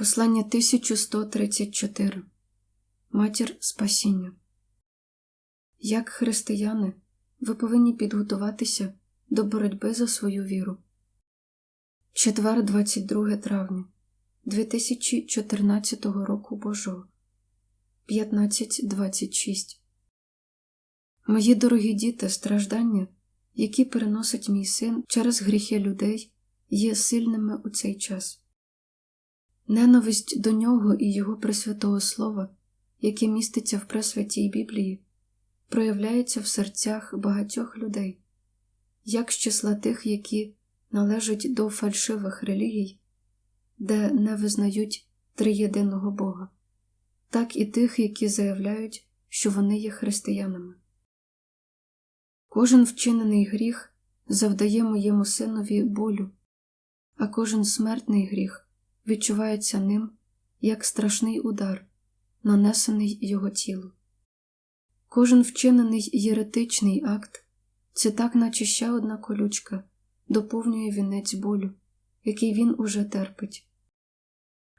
Послання 1134 Матір Спасіння. Як християни, ви повинні підготуватися до боротьби за свою віру. Четвер, 22 травня 2014 року Божого 15.26 Мої дорогі діти, страждання, які переносить мій син через гріхи людей, є сильними у цей час. Ненависть до нього і його Пресвятого Слова, яке міститься в Пресвятій Біблії, проявляється в серцях багатьох людей, як з числа тих, які належать до фальшивих релігій, де не визнають триєдиного Бога, так і тих, які заявляють, що вони є християнами. Кожен вчинений гріх завдає моєму синові болю, а кожен смертний гріх відчувається ним як страшний удар, нанесений його тілу. Кожен вчинений єретичний акт це так, наче ще одна колючка, доповнює вінець болю, який він уже терпить.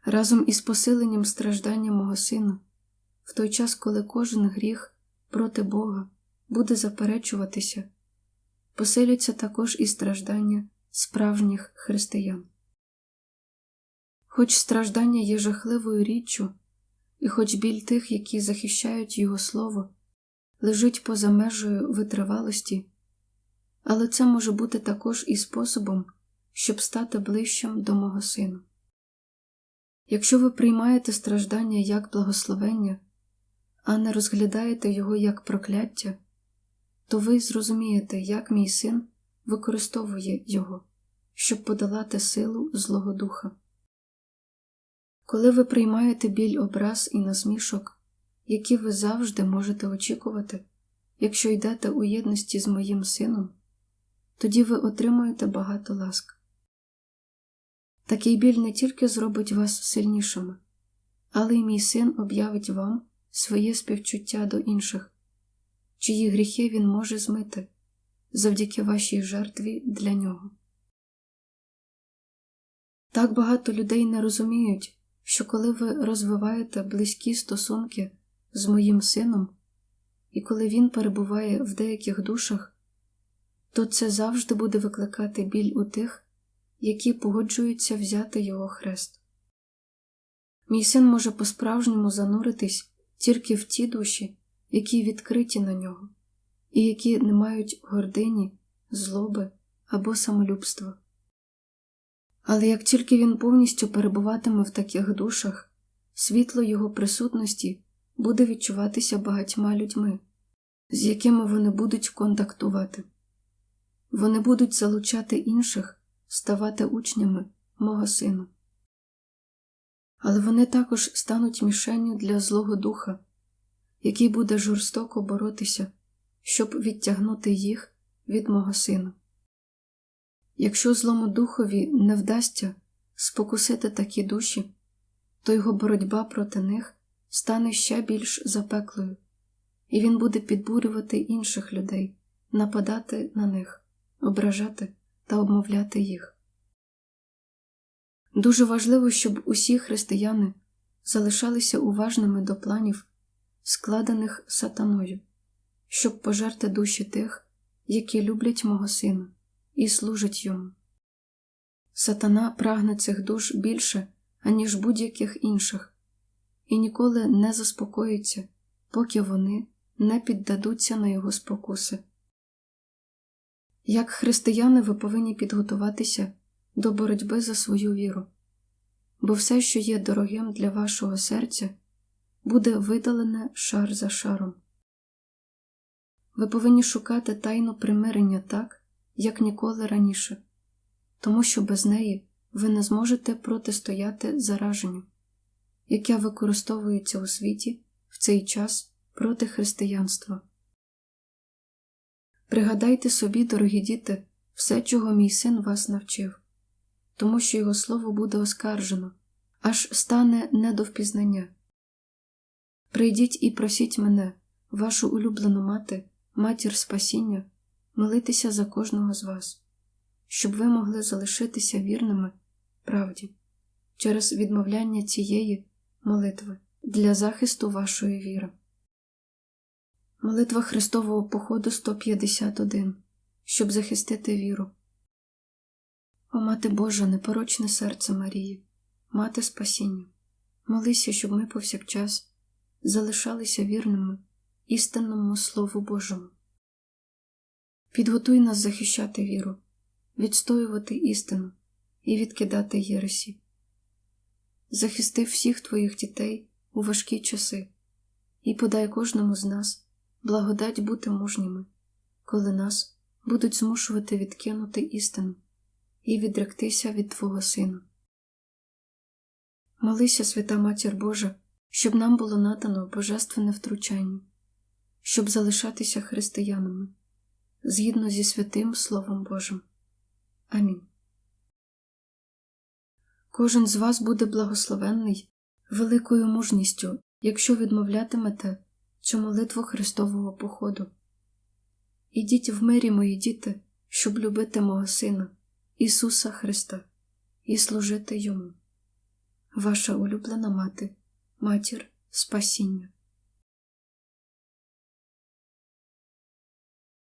Разом із посиленням страждання мого сина, в той час, коли кожен гріх проти Бога буде заперечуватися, посиляться також і страждання справжніх християн. Хоч страждання є жахливою річчю, і хоч біль тих, які захищають Його Слово, лежить поза межею витривалості, але це може бути також і способом, щоб стати ближчим до мого сина. Якщо ви приймаєте страждання як благословення, а не розглядаєте його як прокляття, то ви зрозумієте, як мій син використовує його, щоб подолати силу Злого Духа. Коли ви приймаєте біль образ і насмішок, які ви завжди можете очікувати, якщо йдете у єдності з моїм сином, тоді ви отримуєте багато ласк. Такий біль не тільки зробить вас сильнішими, але й мій син об'явить вам своє співчуття до інших, чиї гріхи він може змити завдяки вашій жертві для нього. Так багато людей не розуміють, що коли ви розвиваєте близькі стосунки з моїм сином, і коли він перебуває в деяких душах, то це завжди буде викликати біль у тих, які погоджуються взяти його хрест. Мій син може по-справжньому зануритись тільки в ті душі, які відкриті на нього, і які не мають гордині, злоби або самолюбства. Але як тільки він повністю перебуватиме в таких душах, світло його присутності буде відчуватися багатьма людьми, з якими вони будуть контактувати. Вони будуть залучати інших, ставати учнями мого сина. Але вони також стануть мішенню для Злого Духа, який буде жорстоко боротися, щоб відтягнути їх від мого сина. Якщо злому духові не вдасться спокусити такі душі, то його боротьба проти них стане ще більш запеклою, і він буде підбурювати інших людей, нападати на них, ображати та обмовляти їх. Дуже важливо, щоб усі християни залишалися уважними до планів, складених сатаною, щоб пожерти душі тих, які люблять мого сина і служить йому. Сатана прагне цих душ більше, аніж будь-яких інших, і ніколи не заспокоїться, поки вони не піддадуться на його спокуси. Як християни, ви повинні підготуватися до боротьби за свою віру, бо все, що є дорогим для вашого серця, буде видалене шар за шаром. Ви повинні шукати тайну примирення так, як ніколи раніше, тому що без неї ви не зможете протистояти зараженню, яке використовується у світі в цей час проти християнства. Пригадайте собі, дорогі діти, все, чого мій син вас навчив, тому що його слово буде оскаржено, аж стане не до впізнання. Прийдіть і просіть мене, вашу улюблену мати, матір спасіння молитися за кожного з вас, щоб ви могли залишитися вірними правді через відмовляння цієї молитви для захисту вашої віри. Молитва Христового походу 151, щоб захистити віру. О Мати Божа, непорочне серце Марії, мати спасіння, молися, щоб ми повсякчас залишалися вірними істинному Слову Божому. Підготуй нас захищати віру, відстоювати істину і відкидати єресі. Захисти всіх твоїх дітей у важкі часи і подай кожному з нас благодать бути мужніми, коли нас будуть змушувати відкинути істину і відректися від Твого Сина. Молися, свята Матір Божа, щоб нам було надано божественне втручання, щоб залишатися християнами згідно зі святим Словом Божим. Амінь. Кожен з вас буде благословенний великою мужністю, якщо відмовлятимете цю молитву Христового походу. Ідіть в мирі, мої діти, щоб любити мого Сина, Ісуса Христа, і служити Йому. Ваша улюблена мати, матір Спасіння.